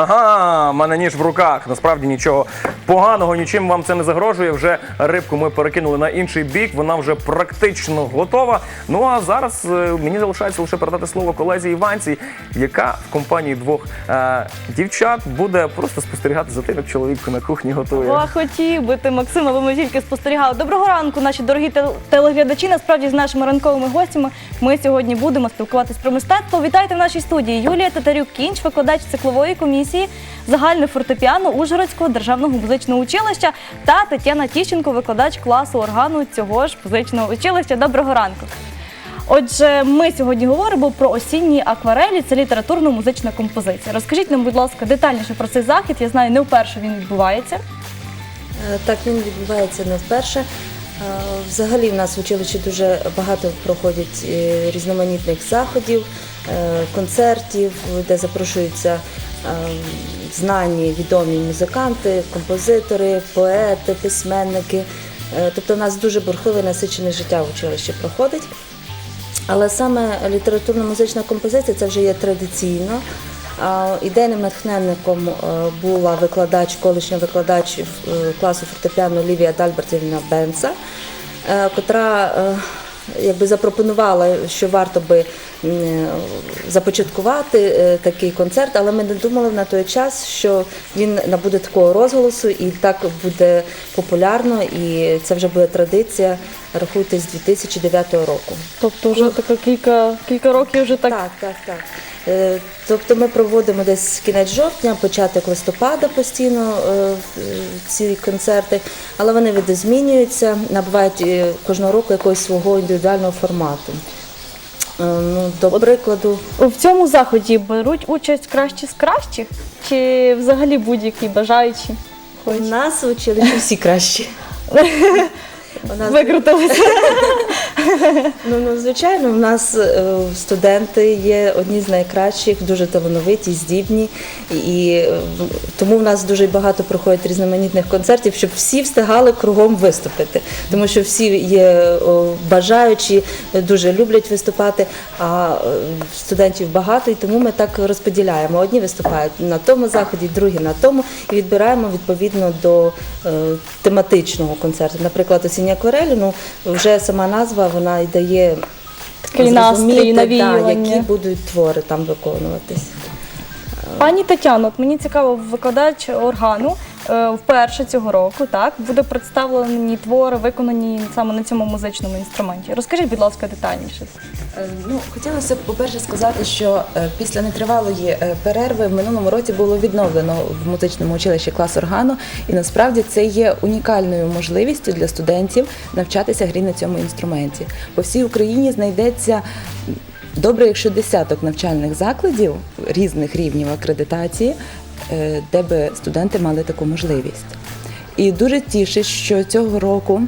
Ага, мене ніж в руках. Насправді нічого поганого, нічим вам це не загрожує. Вже рибку ми перекинули на інший бік. Вона вже практично готова. Ну а зараз е, мені залишається лише передати слово колезі Іванці, яка в компанії двох е, дівчат буде просто спостерігати за тим, як чоловік на кухні готує. О, хотів би ти, Максима, бо ми тільки спостерігали. Доброго ранку, наші дорогі тел- телеглядачі. Насправді з нашими ранковими гостями ми сьогодні будемо спілкуватись про мистецтво. Вітайте в нашій студії Юлія Татарюк Кінч, викладач циклової комісії загальне фортепіано Ужгородського державного музичного училища та Тетяна Тіщенко, викладач класу органу цього ж музичного училища. Доброго ранку. Отже, ми сьогодні говоримо про осінні акварелі. Це літературно-музична композиція. Розкажіть нам, будь ласка, детальніше про цей захід. Я знаю, не вперше він відбувається. Е, Так, він відбувається не вперше. Е, Взагалі в нас в училищі дуже багато проходять е, різноманітних заходів, концертів, де запрошуються знані відомі музиканти, композитори, поети, письменники. Е, Тобто у нас дуже бурхливе насичене життя в училищі проходить. Але саме літературно-музична композиція це вже є традиційно. Ідейним натхненником е, була викладач, колишня викладач е, класу фортепіано Лівія Дальбертівна Бенца, котра якби запропонувала, що варто би е, започаткувати е, такий концерт, але ми не думали на той час, що він набуде такого розголосу і так буде популярно, і це вже буде традиція, рахуйте, з 2009 року. Тобто вже така кілька, кілька років вже так. Так, так, так. Е, Тобто ми проводимо десь кінець жовтня, початок листопада постійно е, ці концерти, але вони видозмінюються, набувають е, кожного року якогось свого індивідуального формату. Е, Ну, до прикладу, В цьому заході беруть участь кращі з кращих, чи взагалі будь-які бажаючі? у нас в училищі всі кращі. Викрутилися. Ну, ну звичайно, у нас е, студенти є одні з найкращих, дуже талановиті, здібні, і е, тому в нас дуже багато проходить різноманітних концертів, щоб всі встигали кругом виступити, тому що всі є бажаючі, дуже люблять виступати, а е, студентів багато, і тому ми так розподіляємо. Одні виступають на тому заході, другі на тому, і відбираємо відповідно до тематичного концерту. Наприклад, осіння акварелі, ну вже сама назва вона й дає зрозуміти, да, які будуть твори там виконуватись. Пані Тетяно, мені цікаво, викладач органу е, вперше цього року так буде представлені твори, виконані саме на цьому музичному інструменті. Розкажіть, будь ласка, детальніше. Е, Ну, хотілося б, по-перше, сказати, що е, після нетривалої е, перерви в минулому році було відновлено в музичному училищі клас органу, і насправді це є унікальною можливістю для студентів навчатися грі на цьому інструменті. По всій Україні знайдеться добре, якщо десяток навчальних закладів різних рівнів акредитації, е, де би студенти мали таку можливість. І дуже тішить, що цього року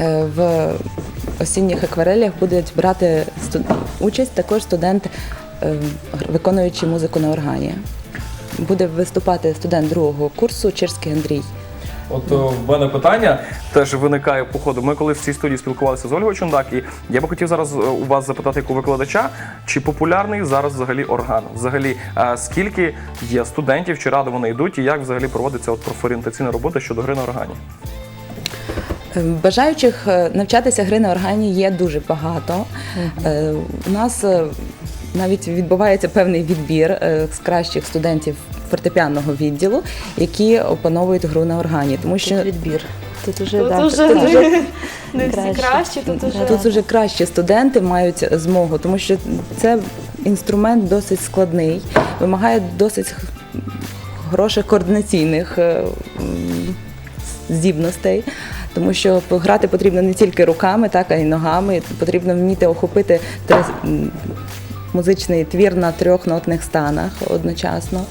Е, В осінніх акварелях будуть брати участь також студент, е, виконуючи музику на органі. Буде виступати студент другого курсу Чирський Андрій. От о, в мене питання теж виникає по ходу. Ми коли в цій студії спілкувалися з Ольгою Чундак, і я би хотів зараз е, у вас запитати, як у викладача, чи популярний зараз взагалі орган? Взагалі, е, скільки є студентів, чи радо вони йдуть, і як взагалі проводиться от профорієнтаційна робота щодо гри на органі? Е, Бажаючих е, навчатися гри на органі є дуже багато. Е, У нас е, навіть відбувається певний відбір е, з кращих студентів фортепіанного відділу, які опановують гру на органі, тому що відбір. Тут уже, Тут да, уже тут уже не всі краще. кращі, тут уже Тут вже кращі студенти мають змогу, тому що це інструмент досить складний, вимагає досить хороших координаційних е, здібностей. Тому що грати потрібно не тільки руками, так, а й ногами. Потрібно вміти охопити музичний твір на трьох нотних станах одночасно.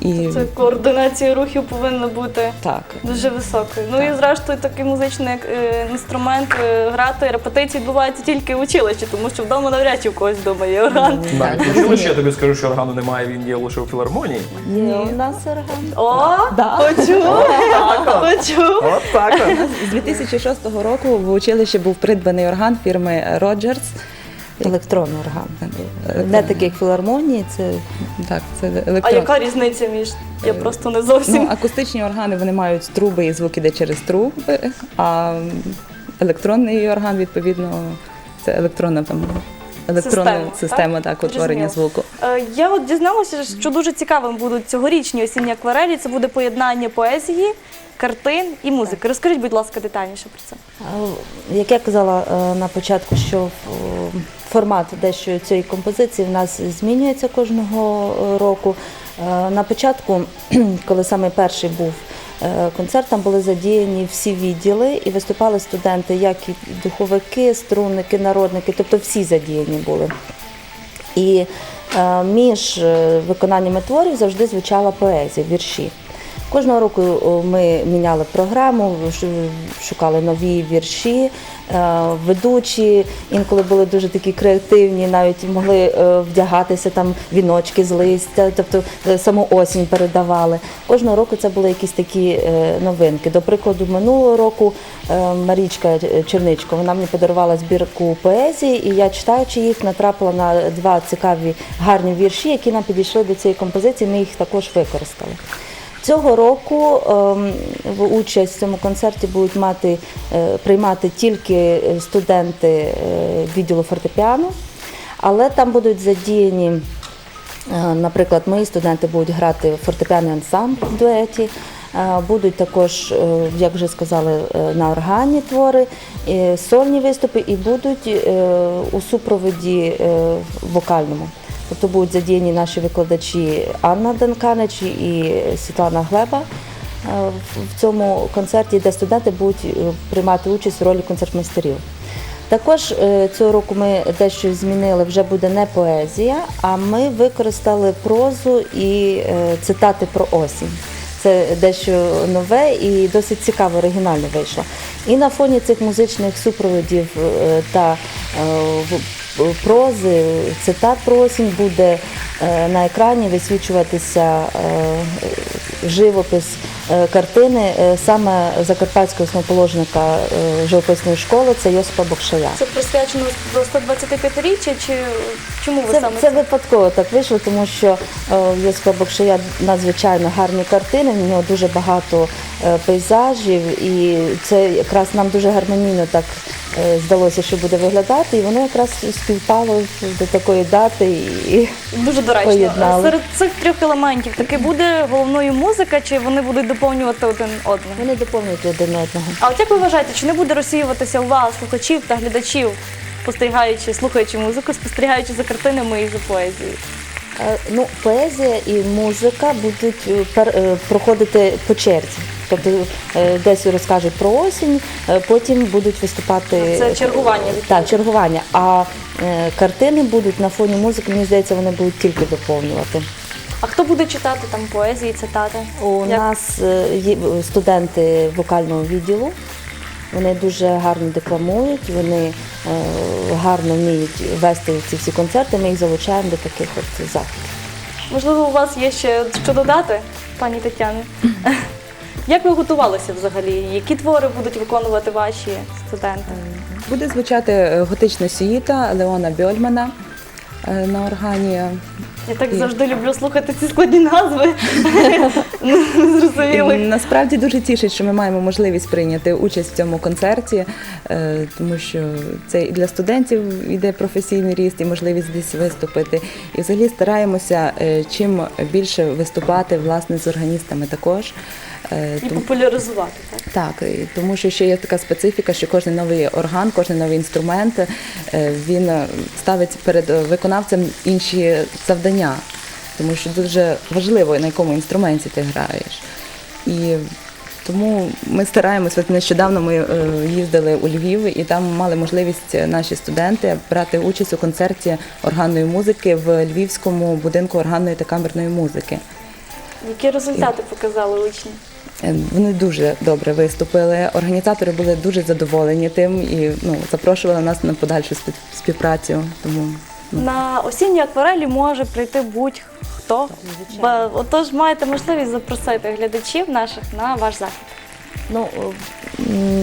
І це координація рухів повинна бути. так. Дуже високою. Ну і зрештою такий музичний е, інструмент е, грати, репетиції відбуваються тільки в училищі, тому що вдома навряд чи у когось вдома є орган. Навіть в училищі я тобі скажу, що органу немає, він є лише у філармонії. Є у нас орган. О, почув, так. З 2006 року в училищі був придбаний орган фірми Роджерс, Електронний орган. Не такий як філармонії, це Так, це А яка різниця між я просто не зовсім Ну, акустичні органи вони мають труби і звук іде через труби, а електронний орган, відповідно, це електронна там електронна Система, система, так? так, утворення Зрозуміло. звуку. Е, Я от дізналася, що дуже цікавим будуть цьогорічні осінні акварелі. Це буде поєднання поезії, картин і музики. Розкажіть, будь ласка, детальніше про це. Е, Як я казала е, на початку, що е, формат дещо цієї композиції в нас змінюється кожного е, року. Е, На початку, коли саме перший був е, концерт, там були задіяні всі відділи і виступали студенти, як і духовики, струнники, народники, тобто всі задіяні були. І між виконаннями творів завжди звучала поезія, вірші. Кожного року ми міняли програму, шукали нові вірші, е, ведучі інколи були дуже такі креативні, навіть могли е, вдягатися там віночки з листя, тобто е, саму осінь передавали. Кожного року це були якісь такі е, новинки. До прикладу, минулого року е, Марічка Черничко вона мені подарувала збірку поезії, і я читаючи їх, натрапила на два цікаві гарні вірші, які нам підійшли до цієї композиції. Ми їх також використали. Цього року ем, в участь в цьому концерті будуть мати, е, приймати тільки е, студенти е, відділу фортепіано, але там будуть задіяні, наприклад, мої студенти будуть грати фортепіаний ансамбль в дуеті. Будуть також, як вже сказали, на органі твори, сольні виступи і будуть у супроводі вокальному. Тобто будуть задіяні наші викладачі Анна Данканич і Світлана Глеба е, в- цьому концерті, де студенти будуть е, приймати участь в ролі концертмейстерів. Також е, цього року ми дещо змінили, вже буде не поезія, а ми використали прозу і цитати про осінь. Це дещо нове і досить цікаво, оригінально вийшло. І на фоні цих музичних супроводів та прози, цитат про осінь буде е, на екрані висвічуватися е, живопис е, картини саме закарпатського основоположника живописної школи, це Йосипа Бокшая. Це присвячено до 125-річчя, чи чому ви Це, саме це випадково так вийшло, тому що Йосипа Бокшая надзвичайно гарні картини, в нього дуже багато пейзажів, і це якраз нам дуже гармонійно так здалося, що буде виглядати, і воно якраз співпало до такої дати. І дуже доречно? поєднали. Серед цих трьох елементів таки буде головною музика, чи вони будуть доповнювати один одного? вони доповнюють один одного. А от як ви вважаєте, чи не буде розсіюватися увага слухачів та глядачів, спостерігаючи, слухаючи музику, спостерігаючи за картинами і за поезією? Е, Ну, поезія і музика будуть е, е, проходити по черзі. Тобто е, десь розкажуть про осінь, е, потім будуть виступати. Це чергування. Так, чергування. А е, картини будуть на фоні музики, мені здається, вони будуть тільки доповнювати. А хто буде читати там поезії, цитати? У Як? нас е, є студенти вокального відділу. Вони дуже гарно декламують, вони е, гарно вміють вести ці всі концерти. Ми їх залучаємо до таких от заходів. Можливо, у вас є ще що додати, пані Тетяні? Як ви готувалися взагалі? Які твори будуть виконувати ваші студенти? Буде звучати е, готична сюїта Леона Бьольмана е, на органі. Я так завжди люблю слухати ці складні назви. Не зрозуміли. Насправді дуже тішить, що ми маємо можливість прийняти участь в цьому концерті, е, тому що це і для студентів йде професійний ріст і можливість десь виступити. І взагалі стараємося чим більше виступати власне з органістами також. Е, І популяризувати, так? так, тому що ще є така специфіка, що кожен новий орган, кожен новий інструмент е, він ставить перед виконавцем інші завдання, тому що дуже важливо, на якому інструменті ти граєш. І тому ми стараємося. От нещодавно ми е, їздили у Львів і там мали можливість наші студенти брати участь у концерті органної музики в Львівському будинку органної та камерної музики. Які результати показали учні? Е, Вони дуже добре виступили. Організатори були дуже задоволені тим і ну, запрошували нас на подальшу спів- співпрацю. Тому На осінні акварелі може прийти будь-хто. Ба- Отож маєте можливість запросити глядачів наших на ваш захід. Ну,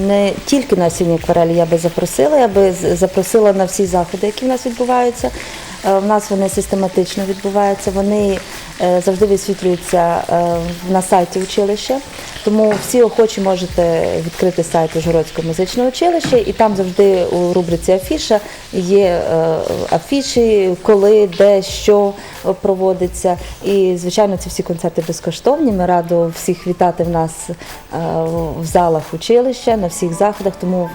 не тільки на осінні акварелі я би запросила, я би запросила на всі заходи, які в нас відбуваються. Е, В нас вони систематично відбуваються, вони е, завжди висвітлюються е, на сайті училища. Тому всі охочі можете відкрити сайт Ужгородського музичного училища, і там завжди у рубриці афіша є афіші, коли, де, що проводиться. І, звичайно, ці всі концерти безкоштовні. Ми радо всіх вітати в нас в залах училища, на всіх заходах. Тому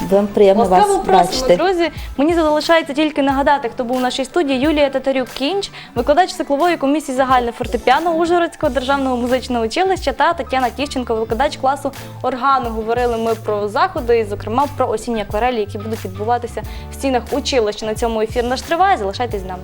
вам приємно Ласкаво вас просимо, бачити. друзі. Мені залишається тільки нагадати, хто був у нашій студії. Юлія Татарюк Кінч, викладач циклової комісії загальне фортепіано Ужгородського державного музичного училища та Тетяна Тіщенко, викладач класу органу. Говорили ми про заходи, і, зокрема про осінні акварелі, які будуть відбуватися в стінах училища. На цьому ефір наш триває. Залишайтесь з нами.